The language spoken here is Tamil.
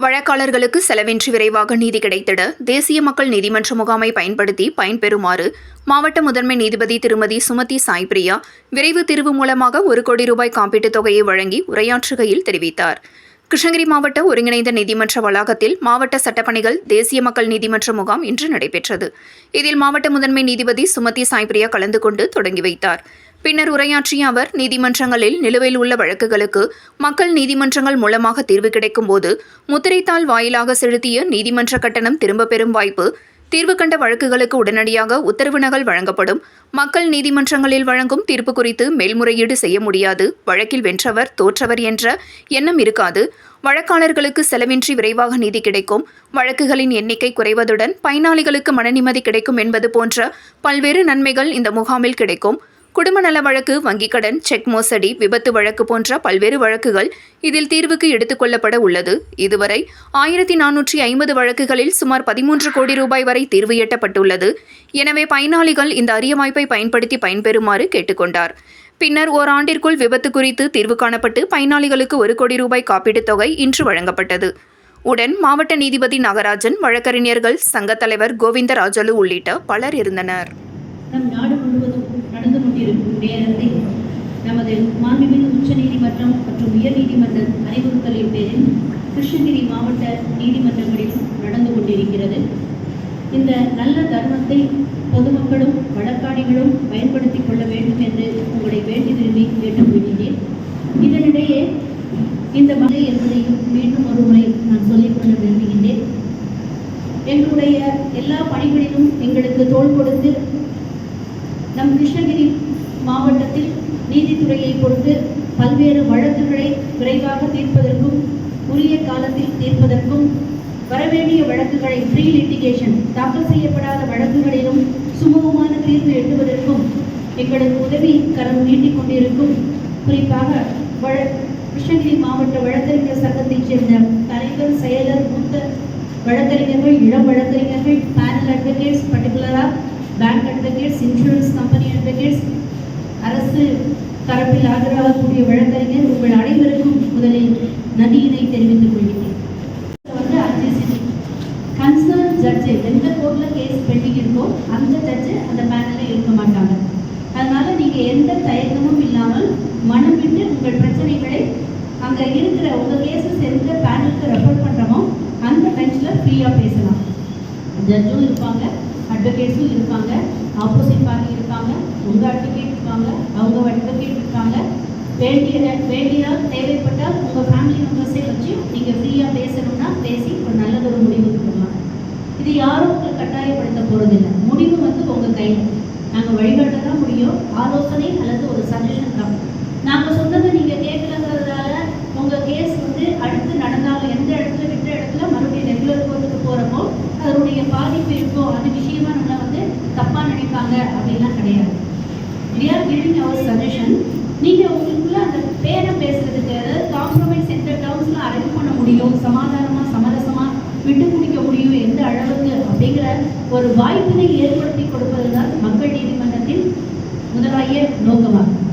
வழக்காளர்களுக்கு செலவின்றி விரைவாக நீதி கிடைத்திட தேசிய மக்கள் நீதிமன்ற முகாமை பயன்படுத்தி பயன்பெறுமாறு மாவட்ட முதன்மை நீதிபதி திருமதி சுமதி சாய்பிரியா விரைவு தீர்வு மூலமாக ஒரு கோடி ரூபாய் காப்பீட்டுத் தொகையை வழங்கி உரையாற்றுகையில் தெரிவித்தார். கிருஷ்ணகிரி மாவட்ட ஒருங்கிணைந்த நீதிமன்ற வளாகத்தில் மாவட்ட சட்டப்பணிகள் தேசிய மக்கள் நீதிமன்ற முகாம் இன்று நடைபெற்றது. இதில் மாவட்ட முதன்மை நீதிபதி சுமதி சாய்பிரியா கலந்து கொண்டு தொடங்கி வைத்தார். பின்னர் உரையாற்றிய அவர் நீதிமன்றங்களில் நிலுவையில் உள்ள வழக்குகளுக்கு மக்கள் நீதிமன்றங்கள் மூலமாக தீர்வு கிடைக்கும்போது முத்திரைத்தாள் வாயிலாக செலுத்திய நீதிமன்ற கட்டணம் திரும்பப் பெறும் வாய்ப்பு தீர்வு கண்ட வழக்குகளுக்கு உடனடியாக உத்தரவு நகல் வழங்கப்படும். மக்கள் நீதிமன்றங்களில் வழங்கும் தீர்ப்பு குறித்து மேல்முறையீடு செய்ய முடியாது. வழக்கில் வென்றவர் தோற்றவர் என்ற எண்ணம் இருக்காது. வழக்காளர்களுக்கு செலவின்றி விரைவாக நீதி கிடைக்கும். வழக்குகளின் எண்ணிக்கை குறைவதுடன் பயனாளிகளுக்கு மனநிம்மதி கிடைக்கும் என்பது போன்ற பல்வேறு நன்மைகள் இந்த முகாமில் கிடைக்கும். குடும்ப நல வழக்கு வங்கிக் கடன் செக் மோசடி விபத்து வழக்கு போன்ற பல்வேறு வழக்குகள் இதில் தீர்வுக்கு எடுத்துக் கொள்ளப்பட உள்ளது. இதுவரை ஆயிரத்தி நானூற்றி ஐம்பது வழக்குகளில் சுமார் பதிமூன்று கோடி ரூபாய் வரை தீர்வு எட்டப்பட்டுள்ளது. எனவே பயனாளிகள் இந்த அரிய வாய்ப்பை பயன்படுத்தி பயன்பெறுமாறு கேட்டுக்கொண்டார். பின்னர் ஓராண்டிற்குள் விபத்து குறித்து தீர்வு காணப்பட்டு பயனாளிகளுக்கு ஒரு கோடி ரூபாய் காப்பீட்டுத் தொகை இன்று வழங்கப்பட்டது. உடன் மாவட்ட நீதிபதி நாகராஜன் வழக்கறிஞர்கள் சங்கத் தலைவர் கோவிந்தராஜலு உள்ளிட்ட பலர் இருந்தனர். நம் நாடு முழுவதும் நடந்து கொண்டிருக்கும் நேரத்தில் நமது மாண்புமிகு உச்ச நீதிமன்றம் மற்றும் உயர் நீதிமன்ற அறிவுறுத்தலின் பேரில் கிருஷ்ணகிரி மாவட்ட நீதிமன்றங்களிலும் நடந்து கொண்டிருக்கிறது. இந்த நல்ல தர்மத்தை பொதுமக்களும் வழக்காடிகளும் பயன்படுத்திக் கொள்ள வேண்டும் என்று உங்களை வேண்டி விரும்பி கேட்டுக்கொள்கிறேன் இதனிடையே இந்த மலை என்பதையும் மீண்டும் ஒரு முறை நான் சொல்லிக்கொள்ள விரும்புகின்றேன். எங்களுடைய எல்லா பணிகளிலும் எங்களுக்கு தோள் கொடுத்து நம் கிருஷ்ணகிரி மாவட்டத்தில் நீதித்துறையை பொறுத்து பல்வேறு வழக்குகளை விரைவாக தீர்ப்பதற்கும் உரிய காலத்தில் தீர்ப்பதற்கும் வரவேண்டிய வழக்குகளை ஃப்ரீ லிட்டிகேஷன் தாக்கல் செய்யப்படாத வழக்குகளிலும் சுமூகமான தீர்வு எட்டுவதற்கும் எங்களுக்கு உதவி கரம் நீட்டிக் கொண்டிருக்கும். குறிப்பாக கிருஷ்ணகிரி மாவட்ட வழக்கறிஞர் சங்கத்தைச் சேர்ந்த தலைவர் செயலர் மூத்த வழக்கறிஞர்கள் இளம் வழக்கறிஞர்கள் பேனல் அட்வொகேட்ஸ் பர்டிகுலராக bank advocates insurance company advocates அரசு தரப்பில் ஆஜராகக்கூடிய வழக்கறிஞர் உங்கள் அனைவருக்கும் முதலில் நன்றியினை தெரிவித்துக் கொள்கிறேன். வந்து அட்ஜஸ்ட் கன்சர்ன் ஜட்ஜு எந்த கோர்ட்டில் கேஸ் பெண்டிங் இருக்கோ அந்த ஜட்ஜு அந்த பேனலில் இருக்க மாட்டாங்க. அதனால நீங்கள் எந்த தயக்கமும் இல்லாமல் மனம் விட்டு உங்கள் பிரச்சனைகளை அங்கே இருக்கிற உங்கள் கேசஸ் எந்த பேனலுக்கு ரெஃபர் பண்ணுறோமோ அந்த பெஞ்சில் ஃப்ரீயாக பேசலாம். ஜட்ஜும் இருப்பாங்க. அட்வொகேட்ஸும் இருப்பாங்க ஆப்போசிட் பார்ட்டி இருக்காங்க உங்கள் அட்வொகேட் இருப்பாங்க அவங்க அட்வொகேட் இருக்காங்க வேண்டிய வேண்டியால் தேவைப்பட்டால் உங்கள் ஃபேமிலி மெம்பர்ஸே வச்சு நீங்கள் ஃப்ரீயாக பேசணும்னா பேசி ஒரு நல்லதொரு முடிவுக்கு போகலாம் இது யாரும் உங்களை கட்டாயப்படுத்த போகிறதில்லை முடிவு வந்து உங்கள் கையில். நாங்கள் வழிகாட்ட தான் முடியும். ஆலோசனை அல்லது ஒரு சஜஷன் தான் நாங்கள் சொன்னதை நீங்கள் கேட்கலங்கிறதால உங்கள் கேஸ் வந்து அடுத்து நடந்தாலும் எந்த இடத்துல விட்ட இடத்துல மறுபடியும் ரெகுலர் கோர்ட்டுக்கு போகிறப்போ அதனுடைய பாதிப்பு இருக்கோ அது விஷயமா நம்மளை வந்து தப்பாக நினைப்பாங்க அப்படின்லாம் கிடையாது. We are giving our suggestion நீங்கள் உங்களுக்குள்ள அந்த பேரை பேசுறதுக்கு அதாவது காம்ப்ரமைஸ் எந்த டேர்ம்ஸில் அரேஞ்ச் பண்ண முடியும் சமாதானமாக சமரசமாக விட்டு குடிக்க முடியும் எந்த அளவுக்கு அப்படிங்கிற ஒரு வாய்ப்பினை ஏற்படுத்தி கொடுப்பதுதான் மக்கள் நீதிமன்றத்தின் முதலாய நோக்கமாகும்.